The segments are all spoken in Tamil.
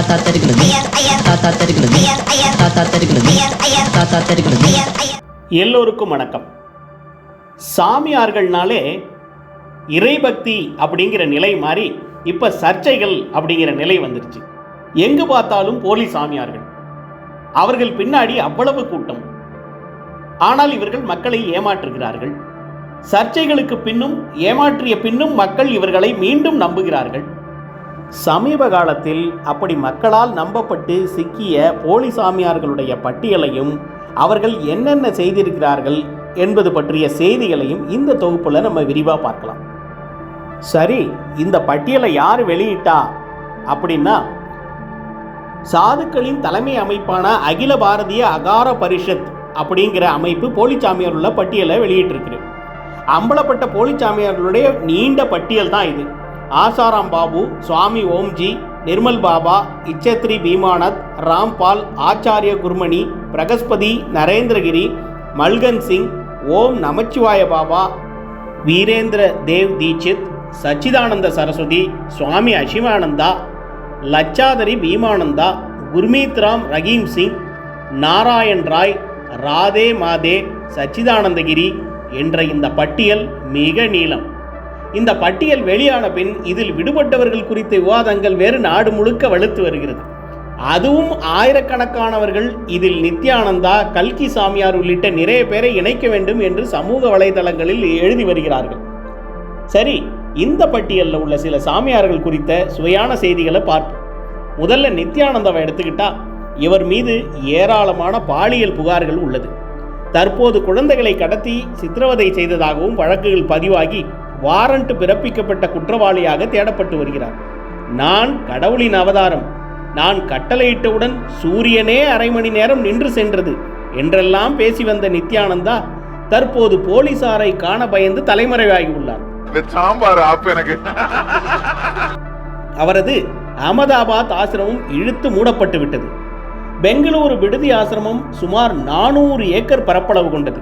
தாத்தா தெருக்கிறது தாத்தா தெருக்கிறது தாத்தா தெருக்கிறது தாத்தா தெருக்கிறது எல்லோருக்கும் வணக்கம். சாமியார்கள்னாலே இறைபக்தி அப்படிங்கிற நிலை மாறி இப்போ சர்ச்சைகள் அப்படிங்கிற நிலை வந்துருச்சு. எங்கு பார்த்தாலும் போலி சாமியார்கள். அவர்கள் பின்னாடி அவ்வளவு கூட்டம். ஆனால் இவர்கள் மக்களை ஏமாற்றுகிறார்கள். சர்ச்சைகளுக்கு பின்னும் ஏமாற்றிய பின்னும் மக்கள் இவர்களை மீண்டும் நம்புகிறார்கள். சமீப காலத்தில் அப்படி மக்களால் நம்பப்பட்டு சிக்கிய போலி சாமியார்களுடைய பட்டியலையும் அவர்கள் என்னென்ன செய்திருக்கிறார்கள் என்பது பற்றிய செய்திகளையும் இந்த தொகுப்பில் நம்ம விரிவாக பார்க்கலாம். சரி இந்த பட்டியலை யார் வெளியிட்டா? அப்படின்னா சாதுக்களின் தலைமை அமைப்பான அகில பாரதிய அகார பரிஷத் அப்படிங்கிற அமைப்பு போலிச்சாமியார் உள்ள பட்டியலை வெளியிட்டிருக்கு அம்பலப்பட்ட போலிச்சாமியார்களுடைய நீண்ட பட்டியல் தான் இது. ஆசாராம் பாபு சுவாமி ஓம்ஜி நிர்மல் பாபா இச்சத்ரி பீமானத் ராம்பால் ஆச்சாரிய குர்மணி பிரகஸ்பதி நரேந்திரகிரி மல்கன் சிங் ஓம் நமச்சிவாய பாபா வீரேந்திர தேவ் தீட்சித் சச்சிதானந்த சரஸ்வதி சுவாமி அசிவானந்தா லச்சாதரி பீமானந்தா குர்மீத் ராம் ரஹீம் சிங் நாராயண் ராய் ராதே மாதே சச்சிதானந்தகிரி என்ற இந்த பட்டியல் மிக நீளம். இந்த பட்டியல் வெளியான பின் இதில் விடுபட்டவர்கள் குறித்த விவாதங்கள் வேறு நாடு முழுக்க வலுத்து வருகிறது. அதுவும் ஆயிரக்கணக்கானவர்கள் இதில் நித்யானந்தா கல்கி சாமியார் உள்ளிட்ட நிறைய பேரை இணைக்க வேண்டும் என்று சமூக வலைதளங்களில் எழுதி வருகிறார்கள். சரி இந்த பட்டியலில் உள்ள சில சாமியார்கள் குறித்த சுவையான செய்திகளை பார்ப்போம். முதல்ல நித்யானந்தாவை எடுத்துக்கிட்டா இவர் மீது ஏராளமான பாலியல் புகார்கள் உள்ளது. தற்போது குழந்தைகளை கடத்தி சித்திரவதை செய்ததாகவும் வழக்குகள் பதிவாகி வாரண்ட் பிறப்பிக்கப்பட்ட குற்றவாளியாக தேடப்பட்டு வருகிறார். நான் கடவுளின் அவதாரம். நான் கட்டளையிட்டவுடன் சூரியனே அரை மணி நேரம் நின்று சென்றது என்றெல்லாம் பேசி வந்த நித்யானந்தா தற்போது போலீசாரை காண பயந்து தலைமறைவாகி உள்ளார். அவரது அகமதாபாத் ஆசிரமம் இழுத்து மூடப்பட்டு விட்டது. பெங்களூரு விடுதி ஆசிரமம் சுமார் நானூறு ஏக்கர் பரப்பளவு கொண்டது.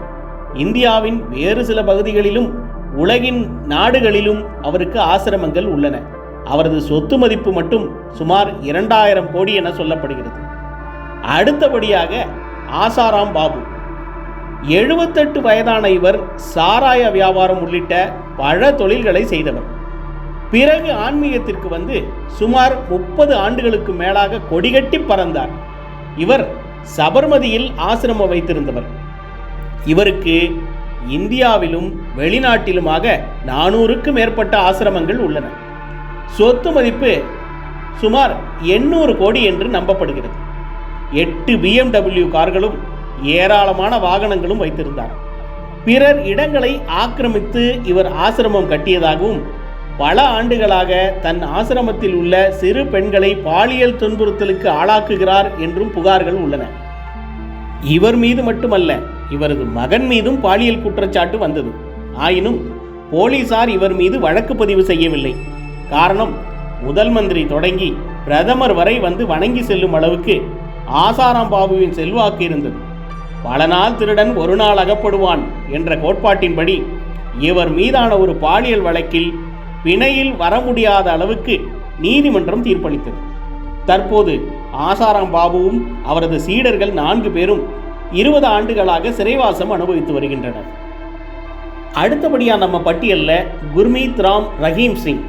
இந்தியாவின் வேறு சில பகுதிகளிலும் உலகின் நாடுகளிலும் அவருக்கு ஆசிரமங்கள் உள்ளன. அவரது சொத்து மதிப்பு மட்டும் சுமார் இரண்டாயிரம் கோடி என சொல்லப்படுகிறது. அடுத்தபடியாக ஆசாராம் பாபு. எழுபத்தெட்டு வயதான இவர் சாராய வியாபாரம் உள்ளிட்ட பல தொழில்களை செய்தவர். பிறகு ஆன்மீகத்திற்கு வந்து சுமார் முப்பது ஆண்டுகளுக்கு மேலாக கொடிகட்டி பறந்தார். இவர் சபர்மதியில் ஆசிரமம் வைத்திருந்தவர். இவருக்கு இந்தியாவிலும் வெளிநாட்டிலுமாக நானூறுக்கும் மேற்பட்ட ஆசிரமங்கள் உள்ளன. சொத்து மதிப்பு சுமார் எண்ணூறு கோடி என்று நம்பப்படுகிறது. எட்டு பிஎம்டபிள்யூ கார்களும் ஏராளமான வாகனங்களும் வைத்திருந்தார். பிறர் இடங்களை ஆக்கிரமித்து இவர் ஆசிரமம் கட்டியதாகவும் பல ஆண்டுகளாக தன் ஆசிரமத்தில் உள்ள சிறு பெண்களை பாலியல் துன்புறுத்தலுக்கு ஆளாக்குகிறார் என்றும் புகார்கள் உள்ளன. இவர் மீது மட்டுமல்ல இவரது மகன் மீதும் பாலியல் குற்றச்சாட்டு வந்தது. ஆயினும் போலீசார் இவர் மீது வழக்கு பதிவு செய்யவில்லை. காரணம் முதல் மந்திரி தொடங்கி பிரதமர் வரை வந்து வணங்கி செல்லும் அளவுக்கு ஆசாராம் பாபுவின் செல்வாக்கு இருந்தது. பல நாள் திருடன் ஒரு நாள் அகப்படுவான் என்ற கோட்பாட்டின்படி இவர் மீதான ஒரு பாலியல் வழக்கில் பிணையில் வர முடியாத அளவுக்கு நீதிமன்றம் தீர்ப்பளித்தது. தற்போது ஆசாராம் பாபுவும் அவரது சீடர்கள் நான்கு பேரும் இருபது ஆண்டுகளாக சிறைவாசம் அனுபவித்து வருகின்றனர். அடுத்தபடியாக நம்ம பட்டியலில் குர்மீத் ராம் ரஹீம் சிங்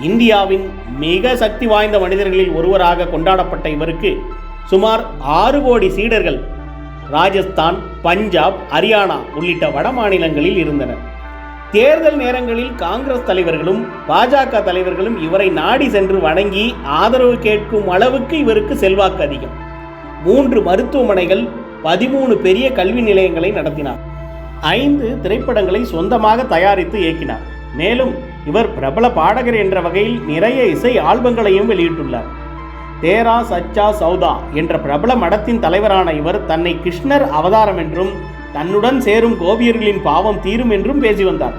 இந்தியாவின் மிக சக்தி வாய்ந்த மனிதர்களில் ஒருவராக கொண்டாடப்பட்ட இவருக்கு சுமார் ஆறு கோடி சீடர்கள் ராஜஸ்தான் பஞ்சாப் ஹரியானா உள்ளிட்ட வட மாநிலங்களில் இருந்தனர். தேர்தல் நேரங்களில் காங்கிரஸ் தலைவர்களும் பாஜக தலைவர்களும் இவரை நாடி சென்று வணங்கி ஆதரவு கேட்கும் அளவுக்கு இவருக்கு செல்வாக்கு அதிகம். மூன்று மருத்துவமனைகள் பதிமூணு பெரிய கல்வி நிலையங்களை நடத்தினார். ஐந்து திரைப்படங்களை சொந்தமாக தயாரித்து இயக்கினார். மேலும் இவர் பிரபல பாடகர் என்ற வகையில் நிறைய இசை ஆல்பங்களையும் வெளியிட்டுள்ளார். தேரா சச்சா சௌதா என்ற பிரபல மடத்தின் தலைவரான இவர் தன்னை கிருஷ்ணர் அவதாரம் என்றும் தன்னுடன் சேரும் கோபியர்களின் பாவம் தீரும் என்றும் பேசி வந்தார்.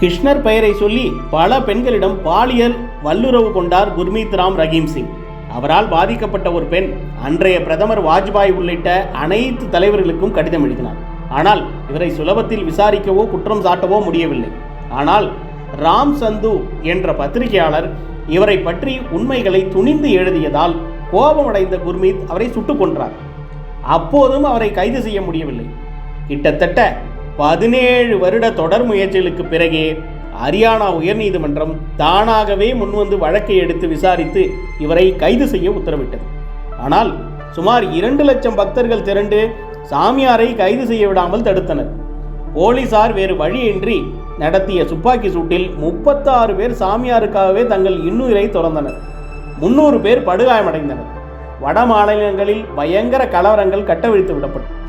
கிருஷ்ணர் பெயரை சொல்லி பல பெண்களிடம் பாலியல் வல்லுறவு கொண்டார் குர்மீத் ராம் ரஹீம் சிங். அவரால் பாதிக்கப்பட்ட ஒரு பெண் அன்றைய பிரதமர் வாஜ்பாய் உள்ளிட்ட அனைத்து தலைவர்களுக்கும் கடிதம் எழுதினார். ஆனால் இவரை சுலபத்தில் விசாரிக்கவோ குற்றம் சாட்டவோ முடியவில்லை. ஆனால் ராம் சந்து என்ற பத்திரிகையாளர் இவரை பற்றி உண்மைகளை துணிந்து எழுதியதால் கோபமடைந்த குர்மீத் அவரை சுட்டுக் கொன்றார். அப்போதும் அவரை கைது செய்ய முடியவில்லை. கிட்டத்தட்ட பதினேழு வருட தொடர் முயற்சிகளுக்கு பிறகே ஹரியானா உயர்நீதிமன்றம் தானாகவே முன்வந்து வழக்கை எடுத்து விசாரித்து இவரை கைது செய்ய உத்தரவிட்டது. ஆனால் சுமார் இரண்டு லட்சம் பக்தர்கள் திரண்டு சாமியாரை கைது செய்ய விடாமல் தடுத்தனர். போலீசார் வேறு வழியின்றி நடத்திய துப்பாக்கி சூட்டில் முப்பத்தாறு பேர் சாமியாருக்காகவே தங்கள் இன்னுயிரை துறந்தனர். முன்னூறு பேர் படுகாயமடைந்தனர். வட மாநிலங்களில் பயங்கர கலவரங்கள் கட்டவிழ்த்து விடப்பட்டன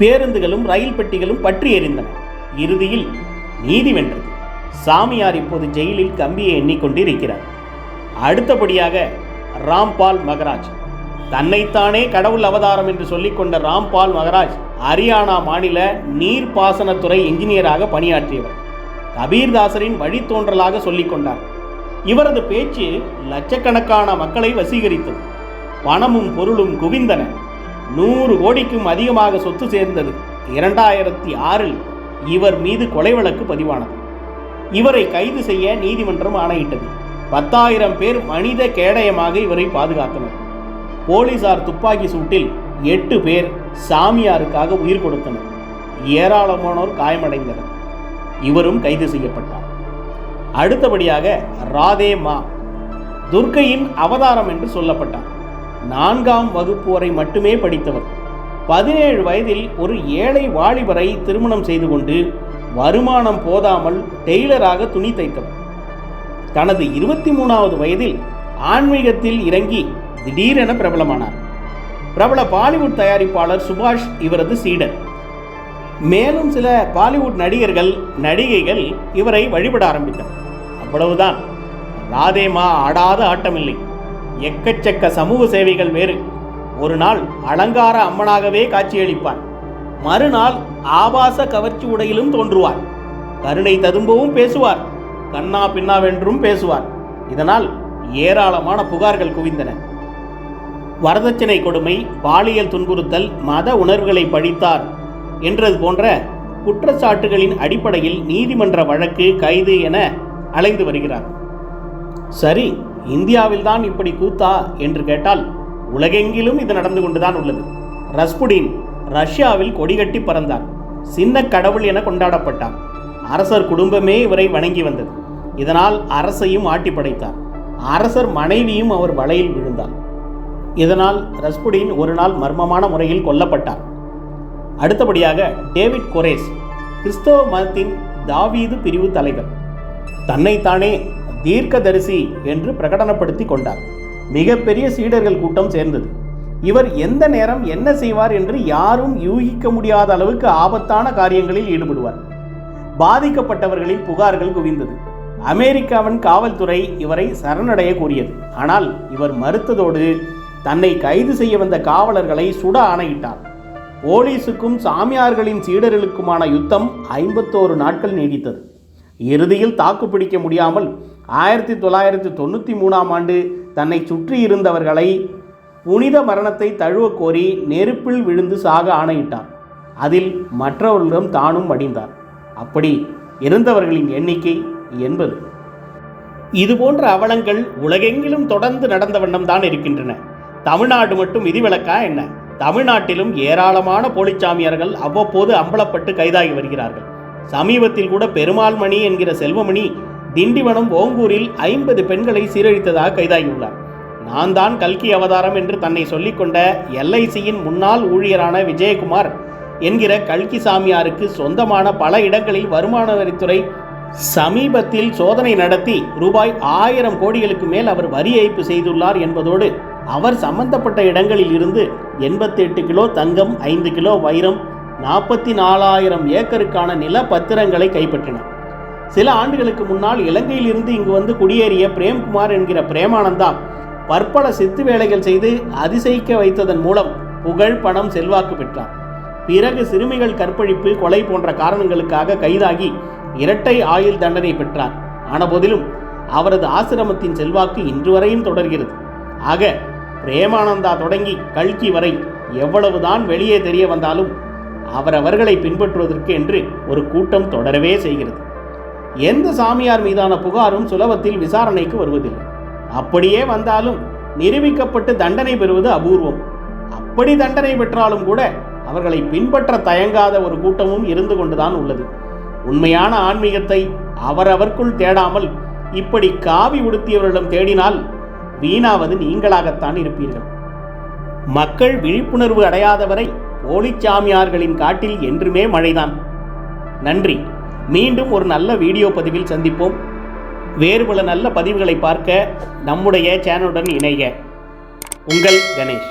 பேருந்துகளும் ரயில் பெட்டிகளும் பற்றி எறிந்தன இறுதியில் நீதி வென்றது. சாமியார் இப்போது ஜெயிலில் கம்பியை எண்ணிக்கொண்டிருக்கிறார். அடுத்தபடியாக ராம்பால் மகராஜ். தன்னைத்தானே கடவுள் அவதாரம் என்று சொல்லிக்கொண்ட ராம்பால் மகராஜ் ஹரியானா மாநில நீர்ப்பாசனத்துறை என்ஜினியராக பணியாற்றியவர். கபீர்தாசரின் வழித்தோன்றலாக சொல்லிக் கொண்டார் இவரது பேச்சு லட்சக்கணக்கான மக்களை வசீகரித்தது. பணமும் பொருளும் குவிந்தன. நூறு கோடிக்கும் அதிகமாக சொத்து சேர்ந்தது. இரண்டாயிரத்தி ஆறில் இவர் மீது கொலை வழக்கு பதிவானது. இவரை கைது செய்ய நீதிமன்றம் ஆணையிட்டது. பத்தாயிரம் பேர் மனித கேடயமாக இவரை பாதுகாத்தனர். போலீசார் துப்பாக்கி சூட்டில் எட்டு பேர் சாமியாருக்காக உயிர் கொடுத்தனர். ஏராளமானோர் காயமடைந்தனர். இவரும் கைது செய்யப்பட்டார். அடுத்தபடியாக ராதே மா துர்க்கையின் அவதாரம் என்று சொல்லப்பட்டார். நான்காம் வகுப்பு வரை மட்டுமே படித்தவர். பதினேழு வயதில் ஒரு ஏழை வாலிபரை திருமணம் செய்து கொண்டு வருமானம் போதாமல் டெய்லராக துணி தைத்தவர் தனது இருபத்தி மூணாவது வயதில் ஆன்மீகத்தில் இறங்கி திடீரென பிரபலமானார். பிரபல பாலிவுட் தயாரிப்பாளர் சுபாஷ் இவரது சீடர் மேலும் சில பாலிவுட் நடிகர்கள் நடிகைகள் இவரை வழிபட ஆரம்பித்தனர். அவ்வளவுதான். ராதேமா ஆடாத ஆட்டமில்லை. எக்கச்சக்க சமூக சேவைகள் வேறு. ஒரு நாள் அலங்கார அம்மனாகவே காட்சியளிப்பார். மறுநாள் ஆபாச கவர்ச்சி உடையிலும் தோன்றுவார். கருணை ததும்பவும் பேசுவார். கண்ணா பின்னாவென்றும் பேசுவார். இதனால் ஏராளமான புகார்கள் குவிந்தன. வரதட்சணை கொடுமை பாலியல் துன்புறுத்தல் மத உணர்வுகளை பழித்தார் என்றது போன்ற குற்றச்சாட்டுகளின் அடிப்படையில் நீதிமன்ற வழக்கு கைது என அலைந்து வருகிறார். சரி இந்தியாவில்தான் இப்படி கூத்தா என்று கேட்டால் உலகெங்கிலும் இது நடந்து கொண்டுதான் உள்ளது. ரஸ்புடின் ரஷ்யாவில் கொடிகட்டி பறந்தார். சின்ன கடவுள் என கொண்டாடப்பட்டார். அரசர் குடும்பமே இவரை வணங்கி வந்தது. இதனால் அரசையும் ஆட்டி படைத்தார். அரசர் மனைவியும் அவர் வலையில் விழுந்தார். இதனால் ரஸ்புடின் ஒரு நாள் மர்மமான முறையில் கொல்லப்பட்டார். அடுத்தபடியாக டேவிட் கொரேஸ் கிறிஸ்தவ மதத்தின் தாவீது பிரிவு தலைவர். தன்னைத்தானே தீர்க்கதரிசி என்று பிரகடனப்படுத்தி கொண்டார். மிகப்பெரிய சீடர்கள் கூட்டம் சேர்ந்தது. இவர் எந்த நேரம் என்ன செய்வார் என்று யாரும் யூகிக்க முடியாத அளவுக்கு ஆபத்தான காரியங்களில் ஈடுபடுவார். பாதிக்கப்பட்டவர்களின் புகார்கள் குவிந்தது. அமெரிக்காவின் காவல்துறை இவரை சரணடைய கூறியது. ஆனால் இவர் மறுத்ததோடு தன்னை கைது செய்ய வந்த காவலர்களை சுட ஆணையிட்டார். போலீசுக்கும் சாமியார்களின் சீடர்களுக்குமான யுத்தம் ஐம்பத்தோரு நாட்கள் நீடித்தது. இறுதியில் தாக்குப்பிடிக்க முடியாமல் ஆயிரத்தி தொள்ளாயிரத்தி தொண்ணூற்றி மூணாம் ஆண்டு தன்னை சுற்றி இருந்தவர்களை புனித மரணத்தை தழுவ கோரி நெருப்பில் விழுந்து சாக ஆணையிட்டார். அதில் மற்றவர்களிடம் தானும் மடிந்தார். அப்படி இருந்தவர்களின் எண்ணிக்கை என்பது இதுபோன்ற அவலங்கள் உலகெங்கிலும் தொடர்ந்து நடந்த வண்ணம் தான் இருக்கின்றன. தமிழ்நாடு மட்டும் விதிவிலக்கா என்ன? தமிழ்நாட்டிலும் ஏராளமான போலிச்சாமியார்கள் அவ்வப்போது அம்பலப்பட்டு கைதாகி வருகிறார்கள். சமீபத்தில் கூட பெருமாள் மணி என்கிற செல்வமணி திண்டிவனம் ஓங்கூரில் ஐம்பது பெண்களை சீரழித்ததாக கைதாகியுள்ளார். நான் தான் கல்கி அவதாரம் என்று தன்னை சொல்லிக்கொண்ட எல்ஐசியின் முன்னாள் ஊழியரான விஜயகுமார் என்கிற கல்கி சாமியாருக்கு சொந்தமான பல இடங்களில் வருமான வரித்துறை சமீபத்தில் சோதனை நடத்தி ரூபாய் ஆயிரம் கோடிகளுக்கு மேல் அவர் வரி ஏய்ப்பு செய்துள்ளார் என்பதோடு அவர் சம்பந்தப்பட்ட இடங்களில் இருந்து எண்பத்தெட்டு கிலோ தங்கம் ஐந்து கிலோ வைரம் நாற்பத்தி நாலாயிரம் ஏக்கருக்கான நில பத்திரங்களை கைப்பற்றினார். சில ஆண்டுகளுக்கு முன்னால் இலங்கையில் இருந்து இங்கு வந்து குடியேறிய பிரேம்குமார் என்கிற பிரேமானந்தா பற்பல சித்து வேலைகள் செய்து அதிசயிக்க வைத்ததன் மூலம் புகழ் பணம் செல்வாக்கு பெற்றார் பிறகு சிறுமிகள் கற்பழிப்பு கொலை போன்ற காரணங்களுக்காக கைதாகி இரட்டை ஆயுள் தண்டனை பெற்றார். ஆனபோதிலும் அவரது ஆசிரமத்தின் செல்வாக்கு இன்று வரையும் தொடர்கிறது. ஆக பிரேமானந்தா தொடங்கி கல்கி வரை எவ்வளவுதான் வெளியே தெரிய வந்தாலும் அவரவர்களை பின்பற்றுவதற்கு என்று ஒரு கூட்டம் தொடரவே செய்கிறது. எந்த சாமியார் மீதான புகாரும் சுலபத்தில் விசாரணைக்கு வருவதில்லை. அப்படியே வந்தாலும் நிரூபிக்கப்பட்டு தண்டனை பெறுவது அபூர்வம். அப்படி தண்டனை பெற்றாலும் கூட அவர்களை பின்பற்ற தயங்காத ஒரு கூட்டமும் இருந்து கொண்டுதான் உள்ளது. உண்மையான ஆன்மீகத்தை அவரவர்க்குள் தேடாமல் இப்படி காவி உடுத்தியவர்களிடம் தேடினால் வீணாவது நீங்களாகத்தான் இருப்பீர்கள். மக்கள் விழிப்புணர்வு அடையாதவரை போலிச்சாமியார்களின் காட்டில் என்றுமே மழைதான். நன்றி. மீண்டும் ஒரு நல்ல வீடியோ பதிவில் சந்திப்போம். வேறு பல நல்ல பதிவுகளை பார்க்க நம்முடைய சேனலுடன் இணைய உங்கள் கணேஷ்.